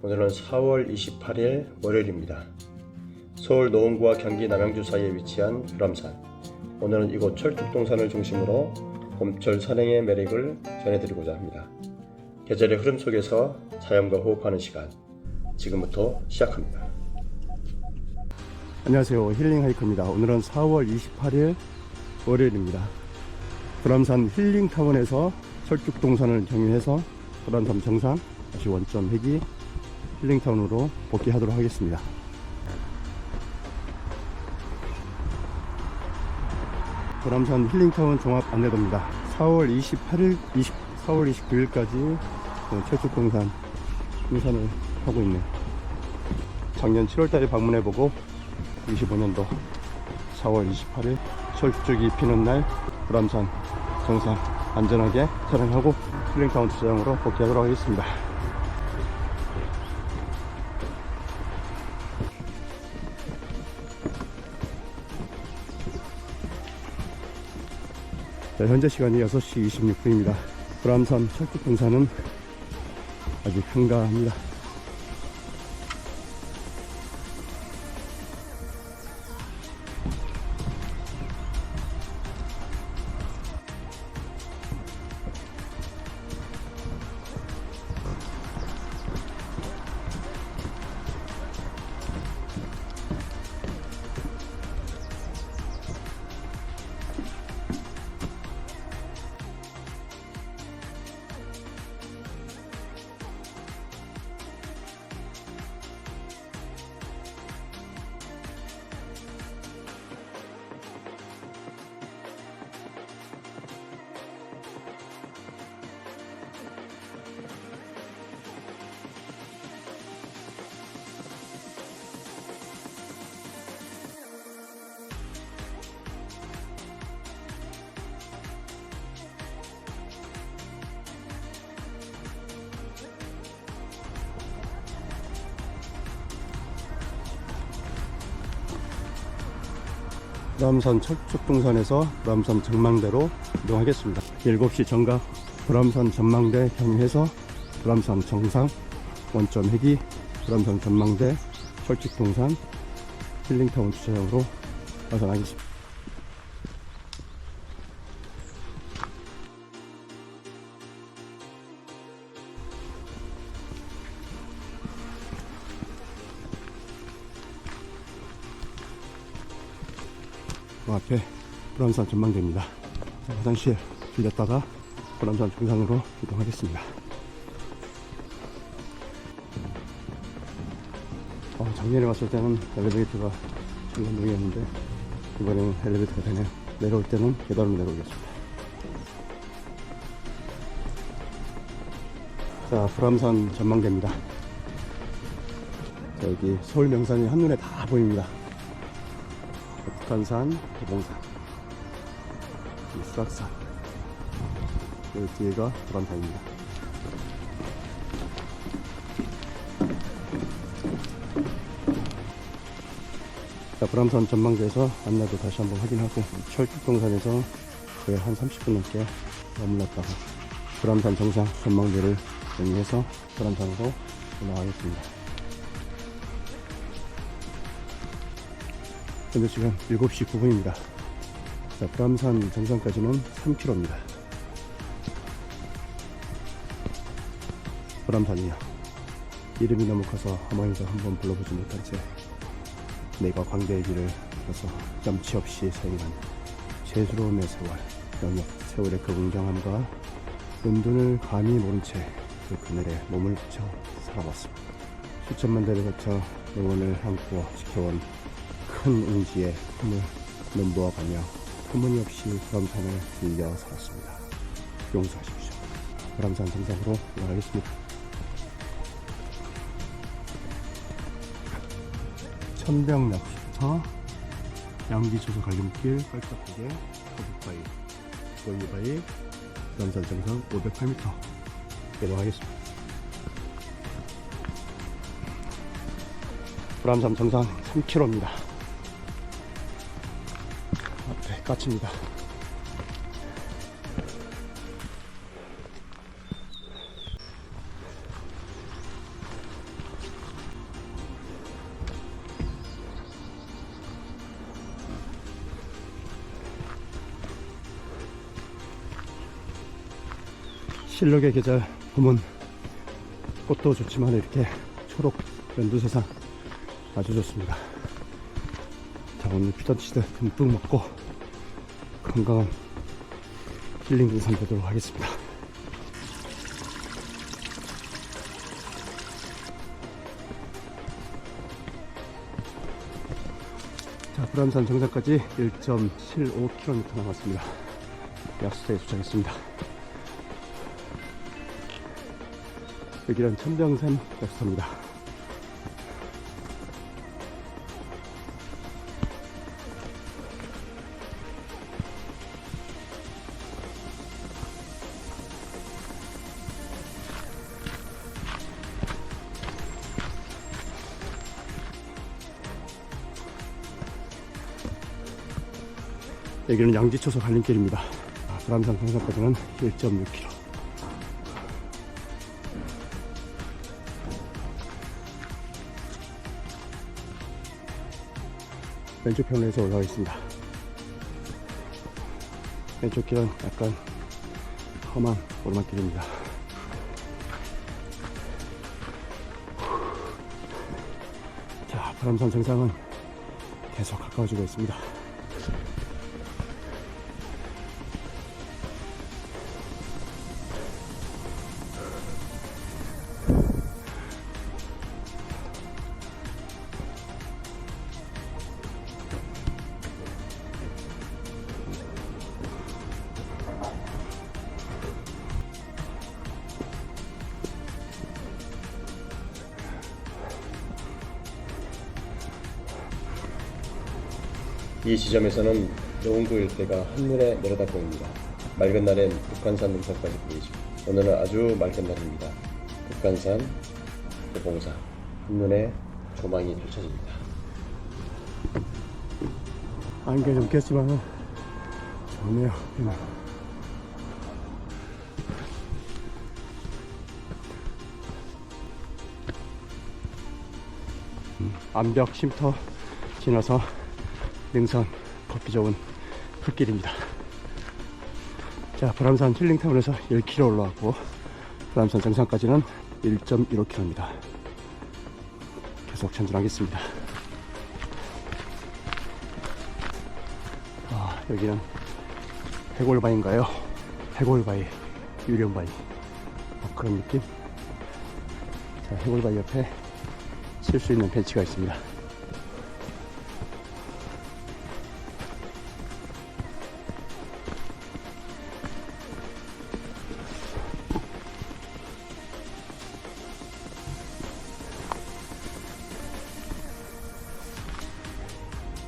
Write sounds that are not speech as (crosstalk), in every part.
오늘은 4월 28일 월요일입니다. 서울 노원구와 경기 남양주 사이에 위치한 불암산. 오늘은 이곳 철쭉동산을 중심으로 봄철 산행의 매력을 전해드리고자 합니다. 계절의 흐름 속에서 자연과 호흡하는 시간. 지금부터 시작합니다. 안녕하세요. 힐링 하이크입니다. 오늘은 4월 28일 월요일입니다. 불암산 힐링 타운에서 철쭉동산을 경유해서 불암산 정상 다시 원점 회기 힐링타운으로 복귀하도록 하겠습니다. 불암산 힐링타운 종합 안내도입니다. 4월 28일, 20, 4월 29일까지 철쭉동산 등산을 하고 있는 작년 7월달에 방문해보고 25년도 4월 28일 철쭉이 피는 날 불암산 정상 안전하게 촬영하고 힐링타운 주차장으로 복귀하도록 하겠습니다. 자, 현재 시간이 6시 26분입니다. 불암산 철쭉 등산은 아직 한가합니다. 불암산 철쭉동산에서 불암산 전망대로 이동하겠습니다. 7시 정각 불암산 전망대 경유해서 불암산 정상 원점 회기 불암산 전망대 철쭉동산 힐링타운 주차장으로 나선하겠습니다. 불암산 전망대입니다. 자, 화장실 들렸다가 불암산 정상으로 이동하겠습니다. 어, 작년에 왔을 때는 엘리베이터가 청담동이었는데 이번에는 엘리베이터가 되네요. 내려올 때는 계단으로 내려오겠습니다. 자, 불암산 전망대입니다. 자, 여기 서울 명산이 한눈에 다 보입니다. 북한산, 대봉산, 이 수락산. 여기 뒤에가 불암산입니다. 자, 불암산 전망대에서 안내도 다시 한번 확인하고 철쭉동산에서 거의 한 30분 넘게 머물렀다가 불암산 정상 전망대를 정리해서 불암산으로 올라가겠습니다. 현재 지금 7시 9분입니다. 자, 불암산 정상까지는 3km입니다. 불암산이요. 이름이 너무 커서 어머니도 한번 불러보지 못한 채 내가 광대의 길을 가서 염치 없이 사행한 제주로움의 세월, 영역 세월의 그 웅장함과 은둔을 감히 모른 채 그 그늘에 몸을 붙여 살아왔습니다. 수천만 대를 거쳐 영혼을 안고 지켜온 큰 웅지에 힘을 넘보아가며 터무니없이 불암산을 밀려 살았습니다. 용서하십시오. 불암산 정상으로 올라가겠습니다. 천병낚시터 양지초소 갈림길 깔짝하게 거북바위 고이바위 불암산 정상 508m 내려가겠습니다. 불암산 정상 3km입니다. 밭입니다. 실록의 계절 봄은 꽃도 좋지만 이렇게 초록 연두세상 아주 좋습니다. 자 오늘 피던치드 듬뿍 먹고 건강한 힐링 등산 되도록 하겠습니다. 자, 불암산 정상까지 1.75km 남았습니다. 약수터에 도착했습니다. 여기는 천병산 약수터입니다. 여기는 양지초소 갈림길입니다. 아, 불암산 정상까지는 1.6km. 왼쪽 편에서 올라가 있습니다. 왼쪽 길은 약간 험한 오르막길입니다. 자, 불암산 정상은 계속 가까워지고 있습니다. 이 지점에서는 노원구 일대가 한눈에 내려다 보입니다. 맑은 날엔 북한산 능선까지 보이죠. 오늘은 아주 맑은 날입니다. 북한산, 도봉산, 한눈에 조망이 펼쳐집니다. 안개 좀 꼈지만 좋네요. 여기는. 음, 암벽 쉼터 지나서 능선 걷기 좋은 풀길입니다. 자, 불암산 힐링타운에서 1km 올라왔고 불암산 정상까지는 1.15km입니다. 계속 전진하겠습니다. 아, 여기는 해골바위인가요? 해골바위, 유령바위. 뭐 그런 느낌? 자, 해골바위 옆에 쉴 수 있는 벤치가 있습니다.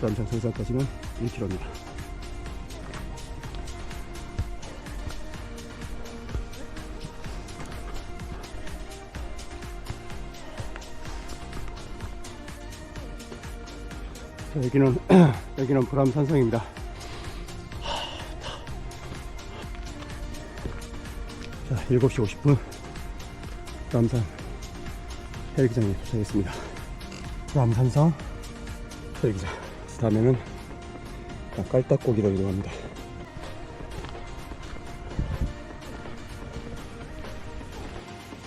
남산 정상까지는 1km입니다. 자, 여기는 (clears throat) 여기는 불암산성입니다. 자, 7시 50분 불암산 헬기장에 도착했습니다. 불암산성 헬기장. 그 다음에는 깔딱고기로 이동합니다.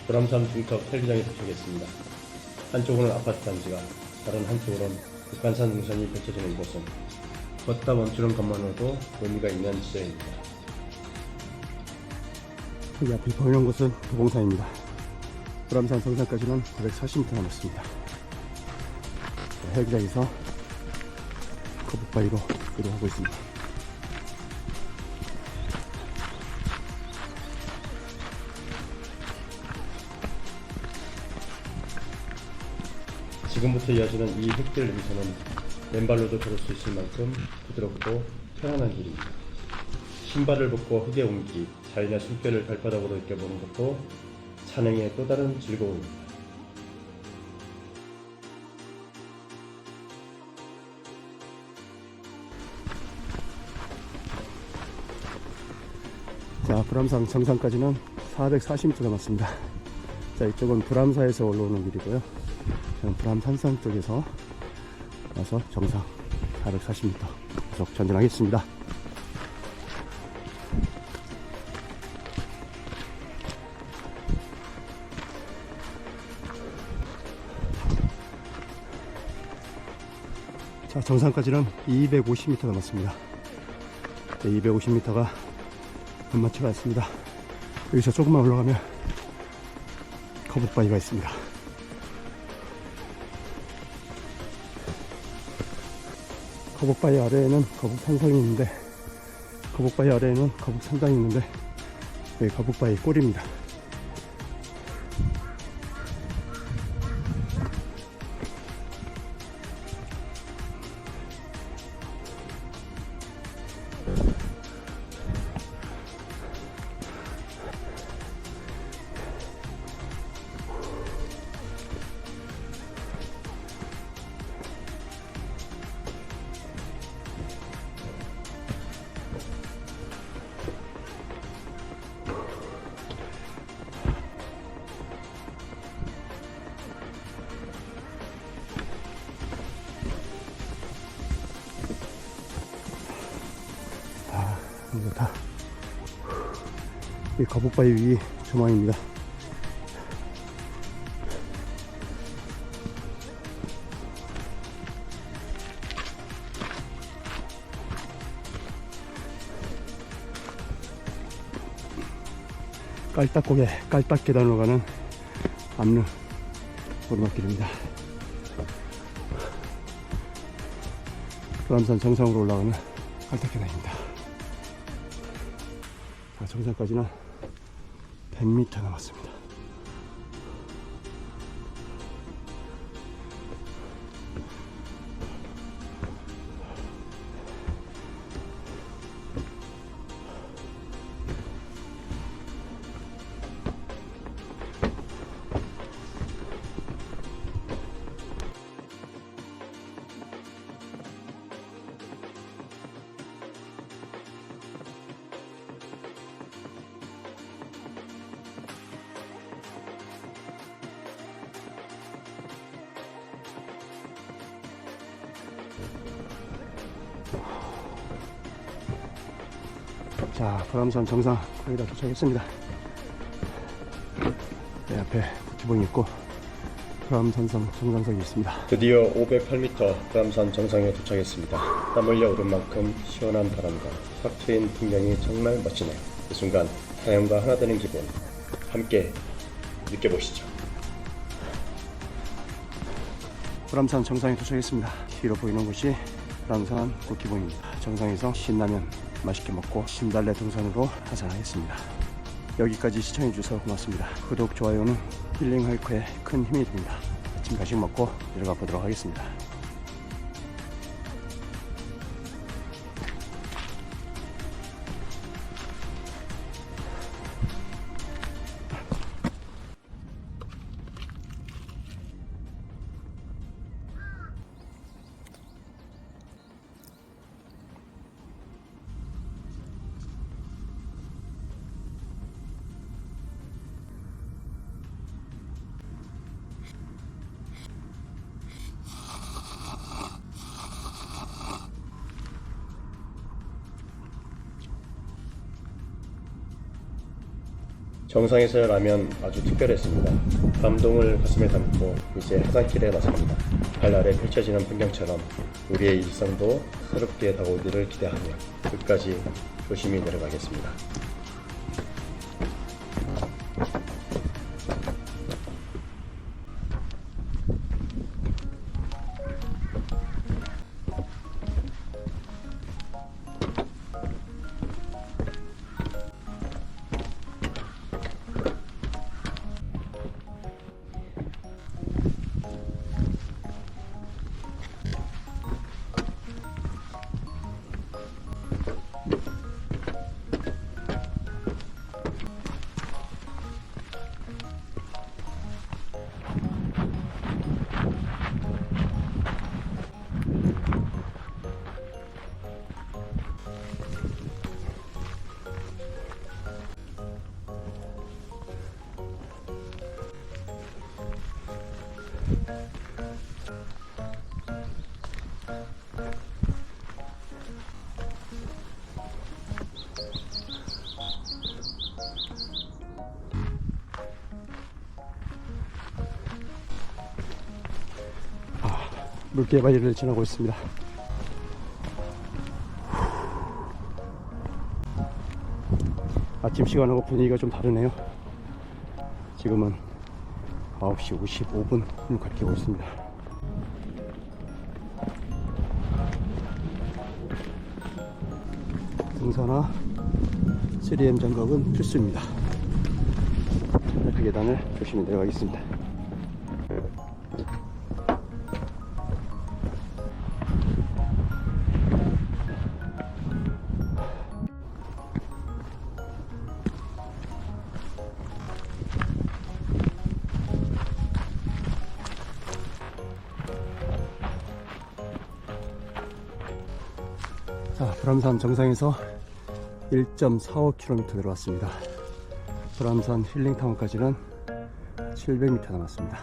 불암산 중턱 헬기장에 도착했습니다. 한쪽으로는 아파트 단지가, 다른 한쪽으로는 북한산 능선이 펼쳐지는 곳은 걷다 멈추는 것만으로도 의미가 있는 지점입니다. 여기 앞에 보이는 곳은 도봉산입니다. 불암산 성산까지는 940m 남았습니다. 자, 헬기장에서 거북바위로 이동하고 있습니다. 지금부터 이어지는 이 흙길 능선은 맨발로도 걸을 수 있을 만큼 부드럽고 편안한 길입니다. 신발을 벗고 흙에 옮기 자연의 숨결을 발바닥으로 느껴보는 것도 산행의 또 다른 즐거움입니다. 불암산 정상까지는 440m 남았습니다. 자, 이쪽은 불암사에서 올라오는 길이고요. 저는 불암산성 쪽에서 와서 정상 440m 계속 전진하겠습니다. 자, 정상까지는 250m 남았습니다. 250m가 만만치가 않습니다. 여기서 조금만 올라가면 거북바위가 있습니다. 거북바위 아래에는 거북산성이 있는데 거북바위 아래에는 거북산당이 있는데 여기 거북바위 꼴입니다. 이 거북바위 위 조망입니다. 깔딱고개 깔딱 계단으로 가는 암릉 오르막길입니다. 불암산 정상으로 올라가는 깔딱 계단입니다. 자, 정상까지는 100m 남았습니다. 자, 불암산 정상 거의 다 도착했습니다. 내 앞에 기봉이 있고 불암산성 정상석이 있습니다. 드디어 508m 부암산 정상에 도착했습니다. 땀 흘려 오른 만큼 시원한 바람과 탁 트인 풍경이 정말 멋지네요. 이 순간 자연과 하나 되는 기분 함께 느껴보시죠. 불암산 정상에 도착했습니다. 뒤로 보이는 곳이 불암산 꽃기봉입니다. 정상에서 신라면 맛있게 먹고 신달래 등산으로 하산하겠습니다. 여기까지 시청해주셔서 고맙습니다. 구독, 좋아요는 힐링 하이커에 큰 힘이 됩니다. 아침 간식 먹고 내려가 보도록 하겠습니다. 정상에서의 라면 아주 특별했습니다. 감동을 가슴에 담고 이제 하산길에 나섭니다. 발 아래 펼쳐지는 풍경처럼 우리의 일상도 새롭게 다가오기를 기대하며 끝까지 조심히 내려가겠습니다. 물개바위를 지나고 있습니다. 아침 시간하고 분위기가 좀 다르네요. 지금은 9시 55분을 가리키고 있습니다. 등산화 3M 장갑은 필수입니다. 그 계단을 조심히 내려가겠습니다. 불암산 정상에서 1.45km 내려왔습니다. 불암산 힐링타운까지는 700m 남았습니다.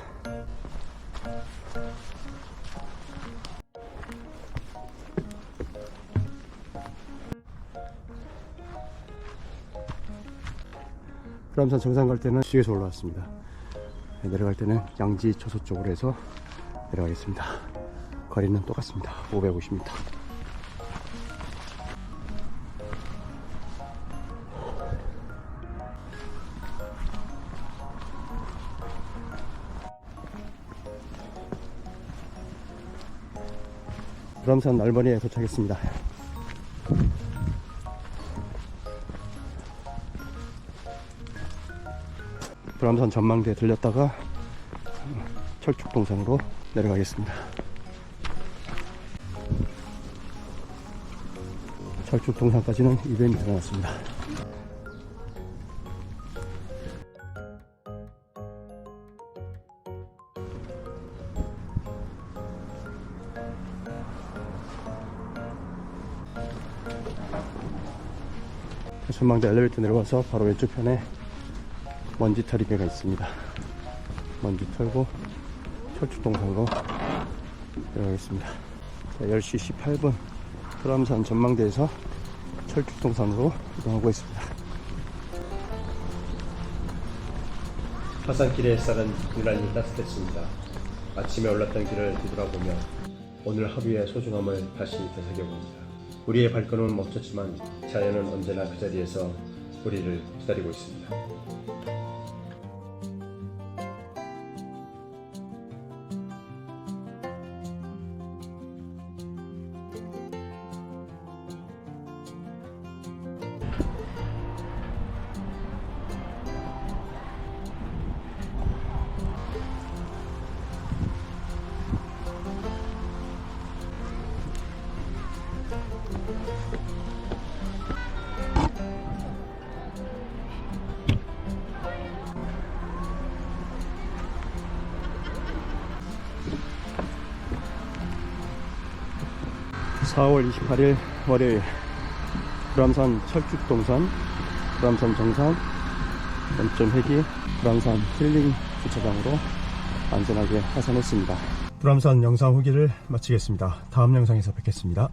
불암산 정상 갈 때는 뒤에서 올라왔습니다. 네, 내려갈 때는 양지 초소 쪽으로 해서 내려가겠습니다. 거리는 똑같습니다. 550m. 불암산 날머리에 도착했습니다. 불암산 전망대에 들렸다가 철쭉동산으로 내려가겠습니다. 철쭉동산까지는 200m 남았습니다. 전망대 엘리베이터 내려와서 바로 왼쪽 편에 먼지 털이개가 있습니다. 먼지 털고 철쭉동산으로 내려가겠습니다. 자, 10시 18분 불암산 전망대에서 철쭉동산으로 이동하고 있습니다. 화산길의 햇살은 유난히 따뜻했습니다. 아침에 올랐던 길을 뒤돌아보며 오늘 하루의 소중함을 다시 되새겨봅니다. 우리의 발걸음은 멈췄지만 자연은 언제나 그 자리에서 우리를 기다리고 있습니다. 사월 28일 월요일 불암산 철쭉동산 불암산 정상 원점 회기 불암산 힐링 주차장으로 안전하게 하산했습니다. 불암산 영상 후기를 마치겠습니다. 다음 영상에서 뵙겠습니다.